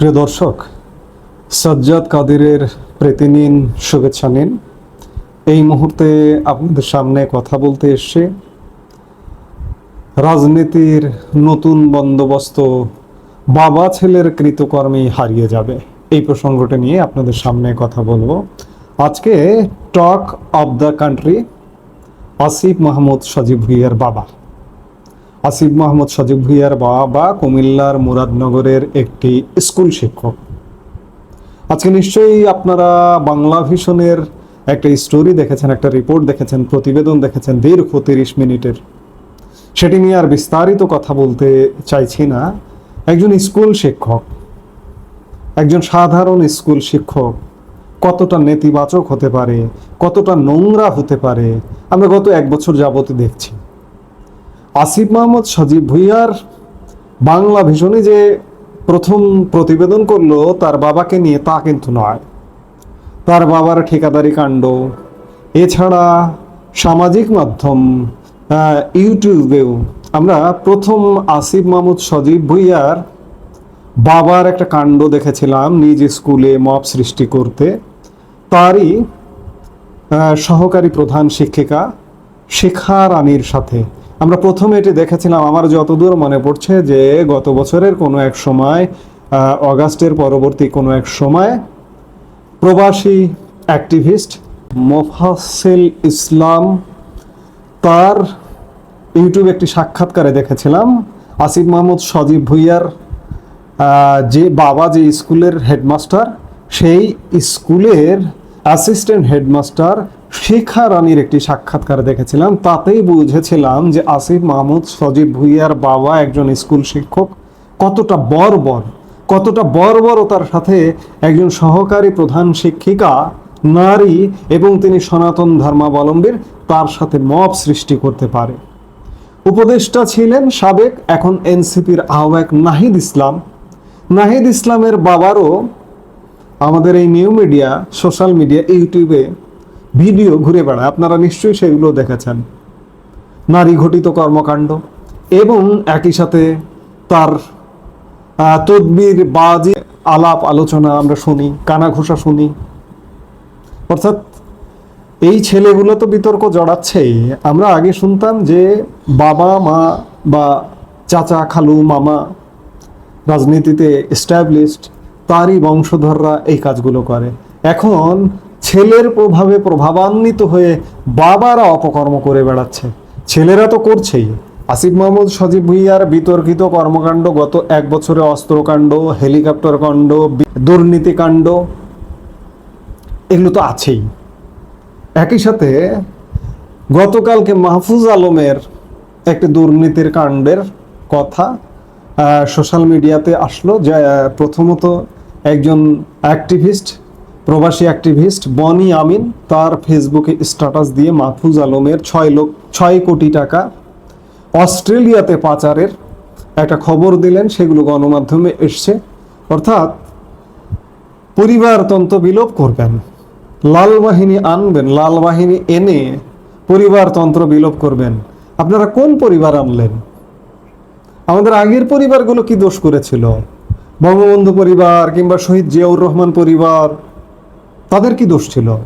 প্রিয় দর্শক, সজ্জাদ কাদিরের প্রীতি নিন শুভেচ্ছা নিন। এই মুহূর্তে আপনাদের সামনে কথা বলতে এসছে রাজনীতির নতুন বন্দোবস্ত বাবা ছেলের কৃতকর্মে হারিয়ে যাবে। এই প্রসঙ্গটা নিয়ে আপনাদের সামনে কথা বলব। আজকে talk of the country, Asif Mahmud Sajib ভুইয়ার বাবা। আসিফ মাহমুদ সজীব ভুইয়ার বাবা কুমিল্লার মুরাদনগরের একটি স্কুল শিক্ষক। আজকে নিশ্চয়ই আপনারা বাংলা ভিশনের একটা স্টোরি দেখেছেন, একটা রিপোর্ট দেখেছেন, প্রতিবেদন দেখেছেন দীর্ঘ তিরিশ মিনিটের। সেটি নিয়ে আর বিস্তারিত কথা বলতে চাইছি না। একজন স্কুল শিক্ষক, একজন সাধারণ স্কুল শিক্ষক কতটা নেতিবাচক হতে পারে, কতটা নোংরা হতে পারে, আমরা গত এক বছর যাবতই দেখছি। আসিফ মাহমুদ, সজীব ভুইয়ার বাংলা ভীষণে যে প্রথম প্রতিবেদন করল, তার বাবাকে নিয়ে তা কিন্তু নয়। তার বাবার ঠিকাদারি কাণ্ড, এছাড়া সামাজিক মাধ্যম ইউটিউবেও আমরা প্রথম আসিফ মাহমুদ, সজীব ভুইয়ার বাবার একটা কাণ্ড দেখেছিলাম নিজ স্কুলে মপ সৃষ্টি করতে। তারই সহকারী প্রধান শিক্ষিকা শিখা রানীর সাথে। আমরা প্রথমে এটি দেখেছিলাম, আমার যতদূর মনে পড়ছে যে গত বছরের কোনো এক সময় অগাস্টের পরবর্তী কোনো এক সময় প্রবাসী অ্যাক্টিভিস্ট মোফাসেল ইসলাম তার ইউটিউবে একটি সাক্ষাৎকারে দেখেছিলাম, আসিফ মাহমুদ সজীব ভুইয়ার যে বাবা যে স্কুলের হেডমাস্টার, সেই স্কুলের অ্যাসিস্ট্যান্ট হেডমাস্টার শেখা রানীর একটি সাক্ষাৎকার দেখেছিলাম। তাতেই বুঝেছিলাম যে আসিফ মাহমুদ, সজীব ভুইয়ার বাবা একজন স্কুল শিক্ষক, কতটা বর্বর, কতটা বর্বরতার সাথে একজন সহকারী প্রধান শিক্ষিকা, নারী এবং তিনি সনাতন ধর্মাবলম্বীর, তার সাথে মব সৃষ্টি করতে পারে। উপদেষ্টা ছিলেন সাবেক, এখন এনসিপির আহ্বায়ক নাহিদ ইসলাম। নাহিদ ইসলামের বাবারও আমাদের এই নিউ মিডিয়া, সোশ্যাল মিডিয়া, ইউটিউবে ভিডিও ঘুরে বেড়ায়। আপনারা নিশ্চয়ই সেগুলো দেখেছেন। নারী ঘটিত কর্মকাণ্ড এবং একই সাথে তার তদবির, বাজি, আলাপ আলোচনা আমরা শুনি কানা ঘোষা শুনি। অর্থাৎ এই ছেলেগুলো তো বিতর্ক জড়াচ্ছেই আমরা আগে শুনতাম যে বাবা, মা বা চাচা, খালু, মামা রাজনীতিতে এস্টাবলিশড তারই বংশধররা এই কাজগুলো করে। এখন ছেলের প্রভাবে প্রভাবান্বিত হয়ে বাবারা অপকর্ম করে বেড়াচ্ছে। ছেলেরা তো করছেই। আসিফ মাহমুদ, সজীব ভুইয়ার বিতর্কিত কর্মকাণ্ড, গত এক বছরে অস্ত্রকাণ্ড, হেলিকপ্টার কাণ্ড দুর্নীতিকাণ্ড এগুলো তো আছেই। একই সাথে গতকালকে মাহফুজ আলমের একটি দুর্নীতির কাণ্ডের কথা সোশ্যাল মিডিয়াতে আসলো যে প্রথমত একজন অ্যাক্টিভিস্ট প্রবাসী অ্যাক্টিভিস্ট বনি আমিন তার ফেসবুকে স্ট্যাটাস দিয়ে মাহফুজ আলমের ছয় লোক, ছয় কোটি টাকা অস্ট্রেলিয়াতে পাচারের একটা খবর দিলেন। সেগুলো গণমাধ্যমে এসছে। অর্থাৎ পরিবারতন্ত্র বিলোপ করবেন, লাল বাহিনী আনবেন, লাল বাহিনী এনে পরিবারতন্ত্র বিলোপ করবেন। আপনারা কোন পরিবার আনলেন? আমাদের আগের পরিবারগুলো কি দোষ করেছিল? বঙ্গবন্ধু পরিবার কিংবা শহীদ জিয়াউর রহমান পরিবার তাদের কি দোষ ছিল?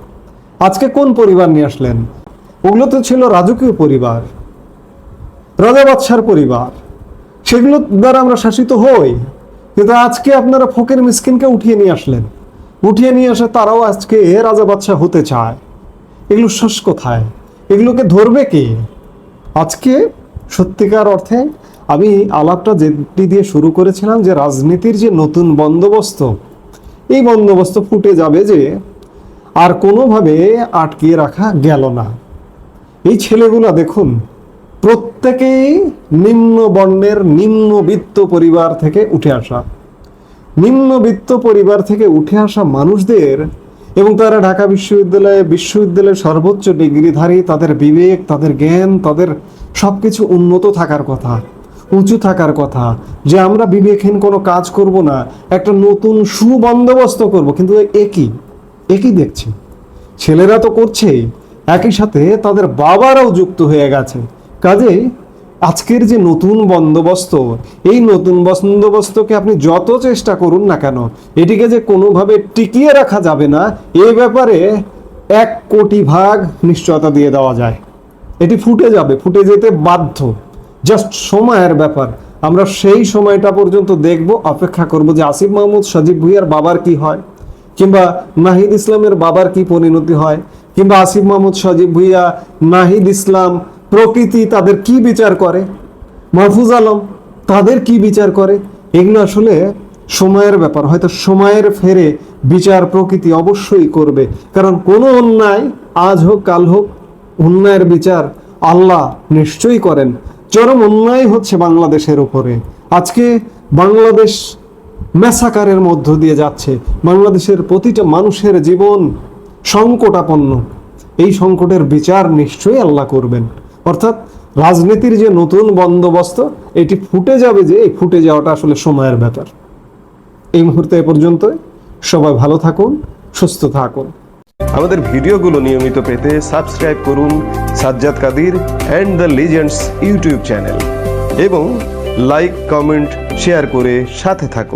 আজকে কোন পরিবার নিয়ে আসলেন? ওগুলো তো ছিল রাজকীয় পরিবার। রাজা বাদশার পরিবার। সেগুলো দ্বারা আমরা শাসিত হই। কিন্তু আজকে আপনারা ফকির মিসকিনকে উঠিয়ে নিয়ে আসলেন। উঠিয়ে নিয়ে আসে তারাও আজকে রাজা বাদশাহ হতে চায়। এগুলো শেষ কোথায়? এগুলোকে ধরবে কে? আজকে সত্যিকার অর্থে আমি আলাপটা যেটি দিয়ে শুরু করেছিলাম যে রাজনীতির যে নতুন বন্দোবস্ত, এই বন্দোবস্ত ফুটে যাবে যে আর কোনোভাবে আটকিয়ে রাখা গেল না। এই ছেলেগুলা দেখুন, প্রত্যেকেই নিম্ন বর্ণের নিম্নবিত্ত পরিবার থেকে উঠে আসা। নিম্নবিত্ত পরিবার থেকে উঠে আসা মানুষদের এবং তারা ঢাকা বিশ্ববিদ্যালয়ে বিশ্ববিদ্যালয়ের সর্বোচ্চ ডিগ্রিধারী, তাদের বিবেক, তাদের জ্ঞান, তাদের সব কিছু উন্নত থাকার কথা, উঁচু থাকার কথা, যে আমরা বিবেকহীন কোনো কাজ করব না, একটা নতুন সুবন্দোবস্ত করব, কিন্তু একই একই দেখছি। ছেলেরা তো করছেই, একই সাথে তাদের বাবারাও যুক্ত হয়ে গেছে। কাজেই আজকের যে নতুন বন্দোবস্ত, এই নতুন বন্দোবস্তকে আপনি যত চেষ্টা করুন না কেন, এটিকে যে কোনোভাবে টিকিয়ে রাখা যাবে না, এ ব্যাপারে এক কোটি ভাগ নিশ্চয়তা দিয়ে দেওয়া যায়। এটি ফুটে যাবে, ফুটে যেতে বাধ্য। জাস্ট সময়ের ব্যাপার। আমরা সেই সময়টা পর্যন্ত দেখব, অপেক্ষা করব যে আসিফ মাহমুদ, সজীব ভুইয়ার বাবার কি হয়। কিংবা নাহিদ ইসলামের বাবার কি পরিণতি হয়? কিংবা আসিফ মাহমুদ সজীব ভুইয়া নাহিদ ইসলাম প্রকৃতি তাদের কি বিচার করে? মাহফুজ আলম, তাদের কি বিচার করে? এগুলো আসলে সময়ের ব্যাপার। হয়তো সময়ের ফেরে বিচার প্রকৃতি অবশ্যই করবে। কারণ কোনো অন্যায় আজ হোক, কাল হোক, অন্যায়ের বিচার আল্লাহ নিশ্চয়ই করেন। চরম অন্যায় হচ্ছে বাংলাদেশের উপরে। আজকে বাংলাদেশ ম্যাসাকারের মধ্য দিয়ে যাচ্ছে। বাংলাদেশের প্রতিটা মানুষের জীবন সংকটাপন্ন। এই সংকটের বিচার নিশ্চয়ই আল্লাহ করবেন। অর্থাৎ রাজনীতির যে নতুন বন্দোবস্ত, এটি ফুটে যাবে যে এই ফুটে যাওয়াটা আসলে সময়ের ব্যাপার। এই মুহূর্তে এ পর্যন্ত সবাই ভালো থাকুন, সুস্থ থাকুন। আমাদের ভিডিওগুলো নিয়মিত পেতে সাবস্ক্রাইব করুন Sajjad Kadir and the legends YouTube channel এবং লাইক, কমেন্ট, শেয়ার করে সাথে থাকুন।